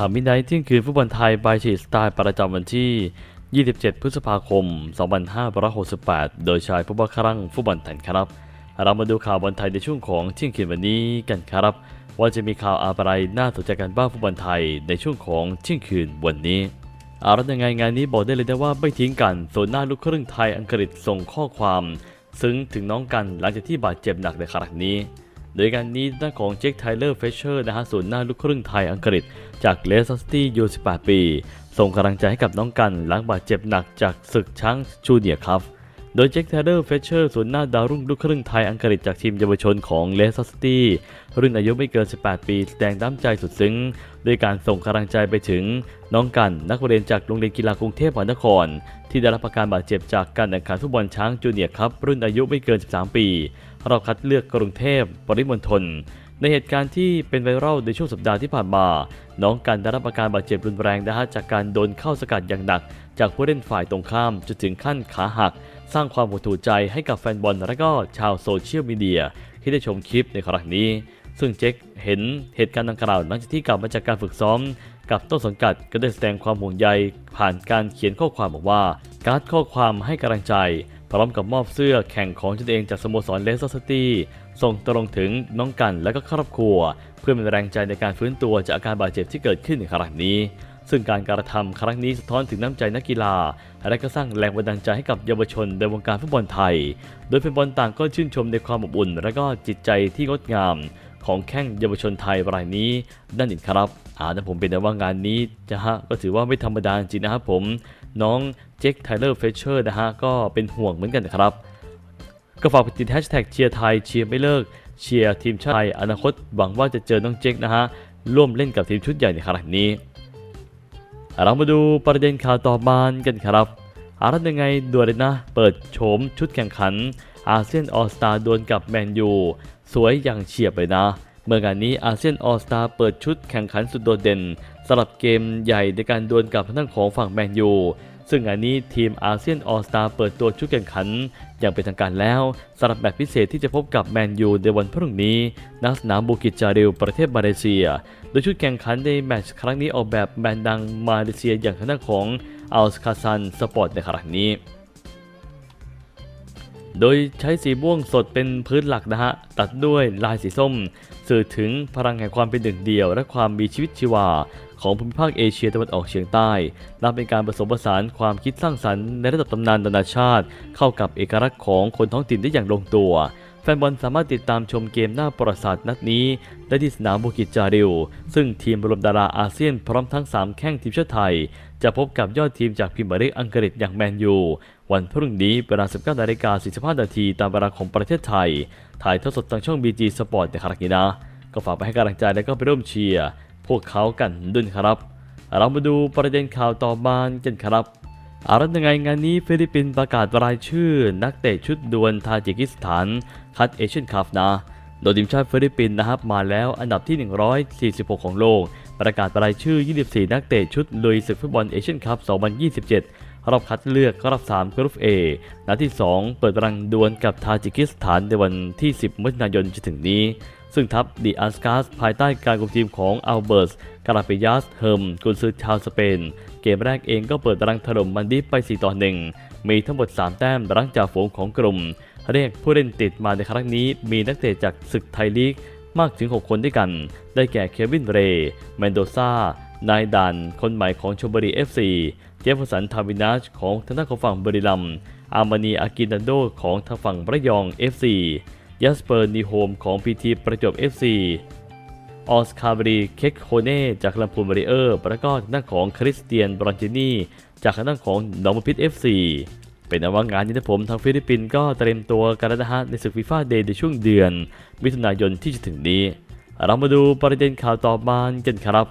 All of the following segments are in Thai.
ข่าวมิดไนท์เที่ยงคืนฟุตบอลไทยบายชีสไตล์ประจำวันที่ 27 พฤษภาคม 2568 โดยชายผู้บังครั้งฟุตบอลไทยครับ เรามาดูข่าวบอลไทยในช่วงของเที่ยงคืนวันนี้กันครับ ว่าจะมีข่าวอะไรน่าสนใจกันบ้างฟุตบอลไทยในช่วงของเที่ยงคืนวันนี้เอาละยังไงงานนี้บอกได้เลยนะว่าไม่ทิ้งกันส่วนหน้าลูกครึ่งไทยอังกฤษส่งข้อความ ซึ้งถึงน้องกันหลังจากที่บาดเจ็บหนักในครั้งนี้ โดยการนี้หน้านของเจคไทเลอร์เฟเชอร์นะฮะส่วนหน้าลูกครึ่งไทยอังกฤษ จากเลสเตอร์ซิตี้ยู18ปี ส่งกำลังใจให้กับน้องกันหลังบาดเจ็บหนักจากศึกช้างจูเนียร์ครับ โดยเจคไทเลอร์เฟเชอร์ส่วนหน้าดาวรุ่งลูกครึ่งไทยอังกฤษจากทีมเยาวชนของเลสเตอร์ซิตี้รุ่นอายุไม่เกิน 18 ปี แสดงน้ำใจสุดซึ้งด้วยการส่งกำลังใจไปถึงน้องกันนักเรียนจากโรงเรียนกีฬากรุงเทพมหานคร ที่ได้รับอาการบาดเจ็บจากการแข่งขันฟุตบอลช้างจูเนียร์ครับรุ่นอายุไม่เกิน 13 ปีรอบคัดเลือกกรุงเทพปริมณฑลในเหตุการณ์ที่เป็นไวรัลในช่วงสัปดาห์ที่ผ่านมา น้องกันได้รับอาการบาดเจ็บรุนแรงนะฮะจากการโดนเข้าสกัดอย่างหนัก จากผู้เล่นฝ่ายตรงข้ามจนถึงขั้นขาหัก สร้างความหดหู่ใจให้กับแฟนบอลและก็ชาวโซเชียลมีเดียที่ได้ชมคลิปในครั้งนี้ ซึ่งเจ๊กเห็นเหตุการณ์ดังกล่าวหลังจากที่กลับมาจากการฝึกซ้อม กับต้นสังกัดก็ได้แสดงความห่วงใย ผ่านการเขียนข้อความบอกว่า การ์ดข้อความให้กำลังใจ พร้อมกับมอบเสื้อแข่งของตนเองจากสโมสรเลสเตอร์ซิตี้ส่งตรงถึงน้องกันและก็ครอบครัว เพื่อเป็นแรงใจในการฟื้นตัวจากอาการบาดเจ็บที่เกิดขึ้นในครั้งนี้ ซึ่งการกระทำครั้งนี้สะท้อนถึงน้ำใจนักกีฬา และก็สร้างแรงบันดาลใจให้กับเยาวชนในวงการฟุตบอลไทย โดยแฟนบอลต่างก็ชื่นชมในความอบอุ่น และก็จิตใจที่งดงาม ของแข้งเยาวชนไทยรายนี้ด้านเอีกครับอาแต่ผมเป็นแต่ว่างานนี้นะฮะก็ถือว่าไม่ธรรมดาจริงนะครับผม น้องเจคไทเลอร์เฟเชอร์นะฮะก็เป็นห่วงเหมือนกันนะครับก็ฝากไปติดแฮชแท็กเชียร์ไทยเชียร์ไม่เลิกเชียร์ทีมชาติไทยอนาคตหวังว่าจะเจอน้องเจคนะฮะร่วมเล่นกับทีมชุดใหญ่ในครั้งนี้ เรามาดูประเด็นข่าวต่อมากันครับอารัตยังไงด่วนเลยนะ เปิดโฉมชุดแข่งขัน อาเซียนออสตาดวลกับแมนยู สวยอย่างเฉียบเลยนะ เมื่อกานนี้อาเซียนออสตาเปิดชุดแข่งขันสุดโดดเด่นสำหรับเกมใหญ่ในการดวลกับทางด้านของฝั่งแมนยู ซึ่งงานนี้ทีมอาเซียนออสตาเปิดตัวชุดแข่งขัน อย่างเป็นทางการแล้วสำหรับแบบพิเศษที่จะพบกับแมนยูในวันพรุ่งนี้ณสนามบูกิจจาริลประเทศมาเลเซีย โดยชุดแข่งขันในแมตช์ครั้งนี้ออกแบบแบรนด์ดังมาเลเซียอย่างทางด้านของอัลคาซันสปอร์ตในครั้งนี้ โดยใช้สีม่วงสดเป็นพื้นหลักนะฮะ ตัดด้วยลายสีส้ม สื่อถึงพลังแห่งความเป็นหนึ่งเดียว และความมีชีวิตชีวา ของภูมิภาคเอเชียตะวันออกเฉียงใต้ นับเป็นการผสมผสานความคิดสร้างสรรค์ในระดับตำนานนานาชาติ เข้ากับเอกลักษณ์ของคนท้องถิ่นได้อย่างลงตัว แฟนบอลสามารถติดตามชมเกมหน้าประวัติศาสตร์นัดนี้ ได้ที่สนามบุกิจจาริว ซึ่งทีมรวมดาราอาเซียนพร้อมทั้ง 3 แข้งทีมชาติไทย จะพบกับยอดทีมจากพรีเมียร์ลีกอังกฤษอย่างแมนยูวันพรุ่งนี้เวลา 19นาฬิกา45นาทีตามเวลาของประเทศไทย ถ่ายทอดสดทางช่อง BG Sport ในครั้งนี้นะ ก็ฝากไปให้กำลังใจและก็ไปร่วมเชียร์ พวกเขากันด้วยนครับ เรามาดูประเด็นข่าวต่อมากันครับอารัยังไงงานนี้ฟิลิปปินส์ประกาศรายชื่อ นักเตะชุดดวลทาจิกิสถาน คัดเอเชียนคัพนะโดยทีมชาติฟิลิปปินส์นะครับมาแล้วอันดับที่ 146 ของโลก ประกาศรายชื่อ 24 นักเตะชุดลุยศึกฟุตบอลเอเชียนคัพ 2027 รอบคัดเลือกรอบ3กรุ๊ป A นัดที่ 2 เปิดรังดวลกับทาจิกิสถานในวันที่ 10มิถุนายนจะถึงนี้ ซึ่งทัพดีอัสกาสภายใต้การคุมทีมของอัลเบิร์ตกาลาเปยัสเฮิมกุนซือชาวสเปน เกมแรกเองก็เปิดรังถล่มมันดิไป 4 ต่อ 1 มีทั้งหมด 3 แต้มรังจากฝูงของกลุ่ม เรียกผู้เล่นติดมาในครั้งนี้มีนักเตะจากศึกไทยลีกมากถึง 6 คนด้วยกัน ได้แก่เควินเรย์แมนโดซานายดันคนใหม่ของชมบุรี FC เจฟฟอร์สันทาวินาชของทางด้านของฝั่งบริลัมอามานีอากินันโดของทางฝั่งระยอง FC ยัสเปอร์นีโฮมของพีทีประจวบ FC ออสคาบรีเคคโคเน่จากลำพูนบริเออร์ แล้วก็ทางด้านของคริสเตียนบรอนจินีจากทางด้านของนอมพิท FC เป็นนว่างานนี้นะผมทางฟิลิปปินส์ก็เตรียมตัวกันแล้วนะฮะในศึกฟีฟ่าเดย์ในช่วงเดือน มิถุนายนที่จะถึงนี้ เรามาดูประเด็นข่าวต่อมากันครับ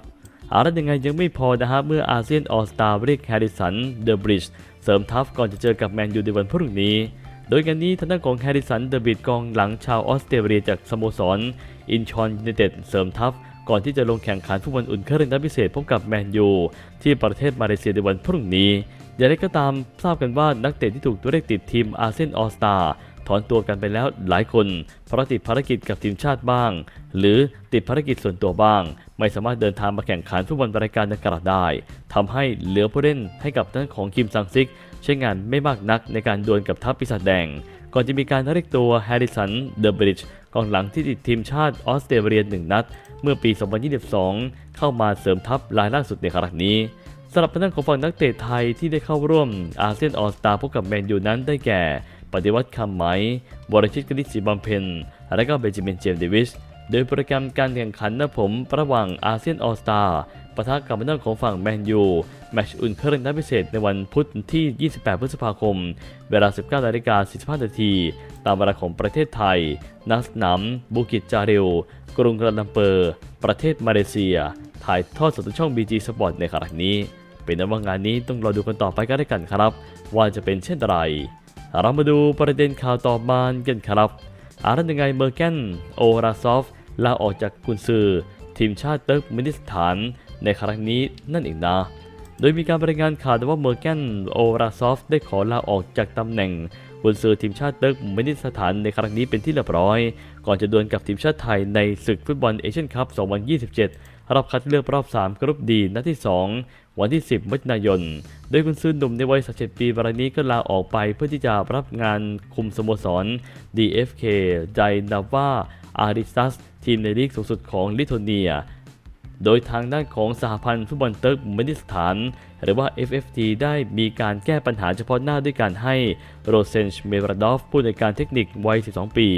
อารัตยังไงยังไม่พอนะฮะเมื่ออาเซียนออสตาเรียกแฮร์ริสันเดอะบริดจ์เสริมทัพก่อนจะเจอกับแมนยูในวันพรุ่งนี้ โดยงานนี้ทางด้านของแฮร์ริสันเดอะบิดกองหลังชาวออสเตรเลียจากสโมสร อินชอนยูไนเต็ดเสริมทัพ ก่อนที่จะลงแข่งขันฟุตบอลอุ่นเครื่องนัดพิเศษพบกับแมนยูที่ประเทศมาเลเซียในวันพรุ่งนี้ อย่างไรก็ตามทราบกันว่านักเตะที่ถูกตัวเลขติดทีมอาเซียนออสตา ถอนตัวกันไปแล้วหลายคนเพราะติดภารกิจกับทีมชาติบ้าง หรือติดภารกิจส่วนตัวบ้าง ไม่สามารถเดินทางมาแข่งขันฟุตบอลรายการดังกล่าวได้ทำให้เหลือผู้เล่นให้กับท่านของคิมซังซิก ใช้งานไม่มากนักในการดวลกับทัพปีศาจแดง ก่อนจะมีการเรียกตัวแฮร์ริสันเดอะบริดจ์กองหลังที่ติดทีมชาติออสเตรเลียหนึ่งนัด เมื่อปี 2022 เข้ามาเสริมทัพรายล่าสุดในครั้งนี้สำหรับทางด้านของฝั่งนักเตะไทยที่ได้เข้าร่วมอาเซียนออสตาพบกับแมนยูนั้นได้แก่ ปฏิวัติคำไหมวรชิตกนิษฐ์ศรีบำเพ็ญ และก็เบนจามินเจมส์เดวิส โดยโปรแกรมการแข่งขันนะผมระหว่างอาเซียนออสตาปะทะกับทางด้านของฝั่งแมนยู แมชอุ่นเครื่องนัดพิเศษในวันพุธที่ 28 พฤษภาคม เวลา 19นาฬิกา45นาทีตามเวลาของประเทศไทยนักสนามบูกิจจาริว กรุงกาลัมเปอร์ ประเทศมาเลเซีย ถ่ายทอดสดทางช่อง BG Sport ในครั้งนี้ เป็นนั้นว่างานนี้ต้องรอดูกันต่อไปกันได้กันครับ ว่าจะเป็นเช่นไร เรามาดูประเด็นข่าวต่อมากันครับ อารันยังไงเมอร์แกนโอราซอฟลาออกจากกุนซือ ทีมชาติเติร์กเมนิสถานในครั้งนี้นั่นเองนะ โดยมีการรายงานข่าวว่าเมอร์แกนโอราซอฟได้ขอลาออกจากตำแหน่งกุนซือทีมชาติเติร์กเมนิสถานในครั้งนี้เป็นที่เรียบร้อย ก่อนจะดวลกับทีมชาติไทยในศึกฟุตบอลเอเชียนคัพ 2027 รอบคัดเลือกรอบ 3 กรุ๊ปดีนัดที่ 2 วันที่ 10มิถุนายน โดยกุนซือหนุ่มในวัย 37 ปีรายนี้ก็ลาออกไปเพื่อที่จะรับงานคุมสโมสร DFK ไดนาวาอาริซัส ทีมในลีกสูงสุดของลิทัวเนียโดยทางด้านของสหพันธ์ฟุตบอลเติร์กเมนิสถาน หรือว่า FFT ได้มีการแก้ปัญหาเฉพาะหน้าด้วยการให้โรเซนช์เมวรดอฟผู้ในการเทคนิควัย 12 ปี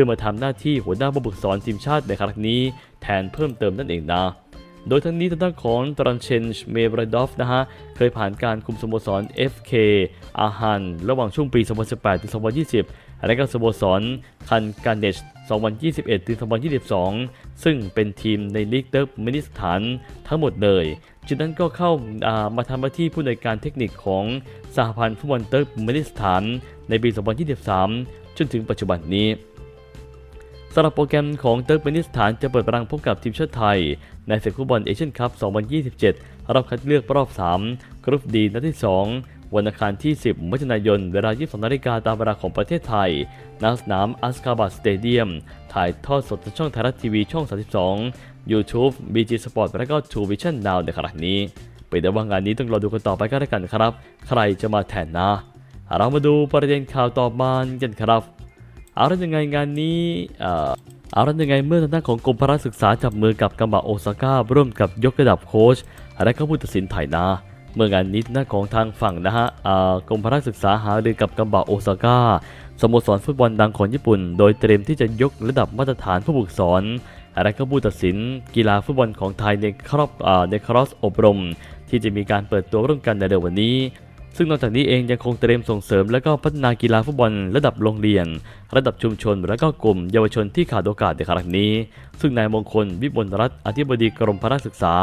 ขึ้นมาทำหน้าที่หัวหน้าผู้ฝึกสอนทีมชาติในครั้งนี้แทนเพิ่มเติมนั่นเองนะ โดยทั้งนี้ทางด้านของตรันเชนชเมวรดอฟนะฮะ เคยผ่านการคุมสโมสร FK อาฮัน ระหว่างช่วงปี 2018 ถึง 2020 และก็สโมสรคันการเนช2021 ถึง 2022 ซึ่งเป็นทีมในลีกเติร์กเมนิสถานทั้งหมดเลยจากนั้นก็เข้าามาทำหน้าที่ผู้ในวยการเทคนิคของสหพันธ์ฟุตบอลเติร์กเมนิสถานในปี 2023 จนถึงปัจจุบันนี้ สำหรับโปรแกรมของเติร์กเมนิสถานจะเปิดรังพบกับทีมชาติไทย ในศึกฟุตบอลเอเชียนคัพ 2027 รอบคัดเลือกรอบ 3 กรุ๊ปดีนัดที่ 2 วันอังคารที่ 10มิถุนายน เวลา 22นาฬิกาตามเวลาของประเทศไทยณสนามอัสคาบาสเตเดียม ถ่ายทอดสดทางช่องไทยรัฐทีวีช่อง 32 YouTube BG Sport และก็ True Vision Now ในครั้งนี้ไปเดี๋ยวว่างานนี้ต้องรอดูกันต่อไปกันแล้วกันครับ ใครจะมาแทนนะ เรามาดูประเด็นข่าวต่อมากันครับ เอาละยังไงงานนี้เอ่อเอาละยังไงเมื่อทางด้านของกรมพละศึกษาจับมือกับกัมบะโอซาก้าร่วมกับยกระดับโค้ชและก็ผู้ตัดสินไทยนะเมื่องานนี้ทางด้าของทางฝั่งนะฮะเอ่อกรมพละศึกษาหารือกับกัมบะโอซาก้าสโมสรฟุตบอลดังของญี่ปุ่น โดยเตรียมที่จะยกระดับมาตรฐานผู้ฝึกสอนและก็ผู้ตัดสินกีฬาฟุตบอลของไทยในครอบอ่อในครอสอบรม ที่จะมีการเปิดตัวร่วมกันในเร็ววันนี้ ซึ่งนอกจากนี้เองยังคงเตรียมส่งเสริม และก็พัฒนากีฬาฟุตบอล ระดับโรงเรียน ระดับชุมชน และก็กลุ่มเยาวชนที่ขาดโอกาสในครั้งนี้ ซึ่งนายมงคลวิบลรัตน์อธิบดีกรมพละศึกษา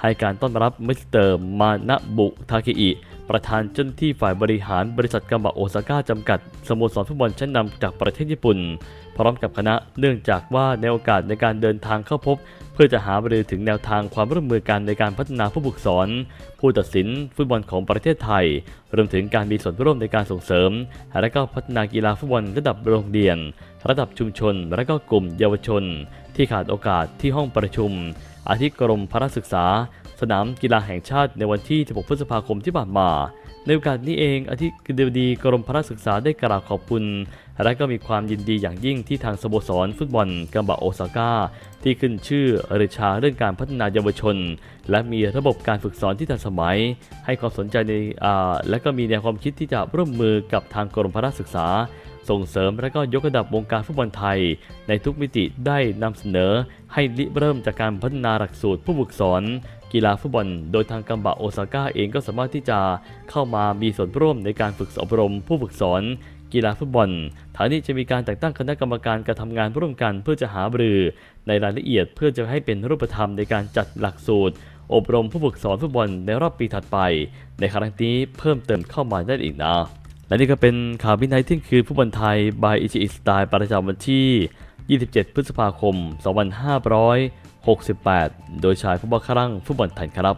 ให้การต้อนรับมิสเตอร์มานะบุทาเคอิประธานเจ้าหน้าที่ฝ่ายบริหารบริษัทกัมบะโอซาก้าจำกัดสโมสรฟุตบอลชั้นนำจากประเทศญี่ปุ่น พร้อมกับคณะเนื่องจากว่าในโอกาสในการเดินทางเข้าพบ พื่อจะหาบรือถึงแนวทางความร่วมมือกันในการพัฒนาผู้ฝึกสอน ผู้ตัดสินฟุตบอลของประเทศไทย รวมถึงการมีส่วนร่วมในการส่งเสริม และก็พัฒนากีฬาฟุตบอลระดับโรงเรียน ระดับชุมชน และก็กลุ่มเยาวชน ที่ขาดโอกาสที่ห้องประชุม อาทิกรมพละศึกษา สนามกีฬาแห่งชาติในวันที่ 16 พฤษภาคมที่ผ่านมา ในโอกาสนี้เองอธิบดีกรมพละศึกษาได้กล่าวขอบคุณ และก็มีความยินดีอย่างยิ่งที่ทางสโมสรฟุตบอลกัมบะโอซาก้าที่ขึ้นชื่อเรือชาเรื่องการพัฒนาเยาวชน และมีระบบการฝึกสอนที่ทันสมัย ให้ความสนใจในอาและก็มีแนวความคิดที่จะร่วมมือกับทางกรมพละศึกษา ส่งเสริมและก็ยกระดับวงการฟุตบอลไทย ในทุกมิติได้นำเสนอให้ริเริ่มจากการพัฒนาหลักสูตรผู้ฝึกสอน กีฬาฟุตบอล โดยทางกัมบะโอซาก้าเองก็สามารถที่จะเข้ามามีส่วนร่วมในการฝึกอบรม ผู้ฝึกสอนกีฬาฟุตบอลทางนี้จะมีการแต่งตั้งคณะกรรมการการทำงานร่วมกันเพื่อจะหาบรือในรายละเอียดเพื่อจะให้เป็นรูปธรรมในการจัดหลักสูตร อบรมผู้ฝึกสอนฟุตบอลในรอบปีถัดไป ในครั้งนี้เพิ่มเติมเข้ามาได้อีกนะ และนี่ก็เป็นข่าววินัยที่คืนฟุตบอลไทย by อิชิอิสไตล์ประจำวันที่ 27 พฤษภาคม 68 โดยชายฟุตบอลครั่งฟุตบอลไทยครับ